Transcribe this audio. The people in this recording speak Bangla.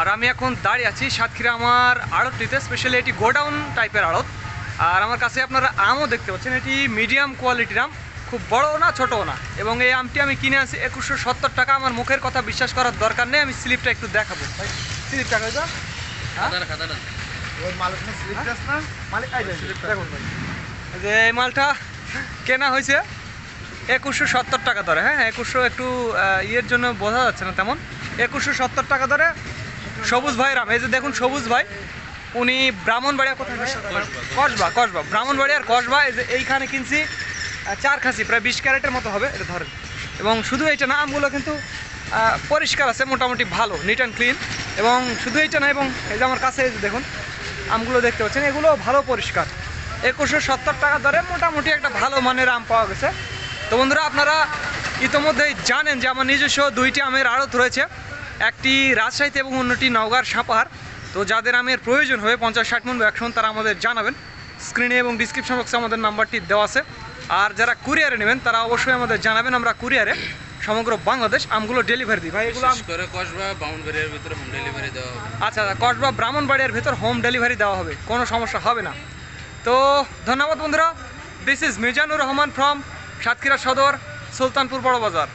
আর আমি এখন দাঁড়িয়ে আছি সাতক্ষীরা আমার আড়তটিতে স্পেশালি এটি গোডাউন টাইপের আড়ত। আর আমার কাছে আপনারা আমও দেখতে পাচ্ছেন এটি মিডিয়াম কোয়ালিটির আম খুব বড়ও না ছোটও না। এবং এই আমটি আমি কিনে আনছি একুশশো সত্তর টাকা। আমার মুখের কথা বিশ্বাস করার দরকার নেই আমি স্লিপটা একটু দেখাবো। ভাই স্লিপটা কই দাও খাতাটা খাতাটা ওই মালিকের স্লিপ দাস না? মালিক এই যে, এই মালটা কেনা হয়েছে একুশশো সত্তর টাকা ধরে হ্যাঁ একুশশো একটু ইয়ের জন্য বোঝা যাচ্ছে না তেমন। একুশশো সত্তর টাকা ধরে সবুজ ভাই রাম, এই যে দেখুন সবুজ ভাই, উনি ব্রাহ্মণবাড়িয়া কোথায়? কসবা কসবা, ব্রাহ্মণবাড়িয়ার কসবা, এই যে এইখানে কিনছি চার খাসি, প্রায় বিশ ক্যারেটের মতো হবে, এটা ধরেন। এবং শুধু এইটা না, আমগুলো কিন্তু পরিষ্কার আছে, মোটামুটি ভালো নিট অ্যান্ড ক্লিন এবং শুধু এইটা না, এবং এই যে আমার কাছে দেখুন, আমগুলো দেখতে পাচ্ছেন, এগুলো ভালো পরিষ্কার। একুশশো সত্তর টাকা দরে মোটামুটি একটা ভালো মানের আম পাওয়া গেছে। তো বন্ধুরা, আপনারা ইতোমধ্যেই জানেন যে আমার নিজস্ব দুইটি আমের আড়ত রয়েছে। একটি রাজশাহীতে এবং অন্যটি নওগাঁর সাপাহার। তো যাদের আমের প্রয়োজন হবে পঞ্চাশ ষাট মন একশন তারা আমাদের জানাবেন। স্ক্রিনে এবং ডিসক্রিপশন বক্সে আমাদের নাম্বারটি দেওয়া আছে। আর যারা কুরিয়ারে নেবেন তারা অবশ্যই আমাদের জানাবেন। আমরা কুরিয়ারে সমগ্র বাংলাদেশ আমগুলো ডেলিভারি দিই। ভাই এগুলো করে কসবা বাউন্ডারিয়ার ভিতরে হোম ডেলিভারি দেওয়া হবে। আচ্ছা কসবা ব্রাহ্মণবাড়িয়ার ভেতর হোম ডেলিভারি দেওয়া হবে। কোনো সমস্যা হবে না। তো ধন্যবাদ বন্ধুরা। This is Mizanur Rahman from Satkhira Sadar Sultanpur বড় বাজার।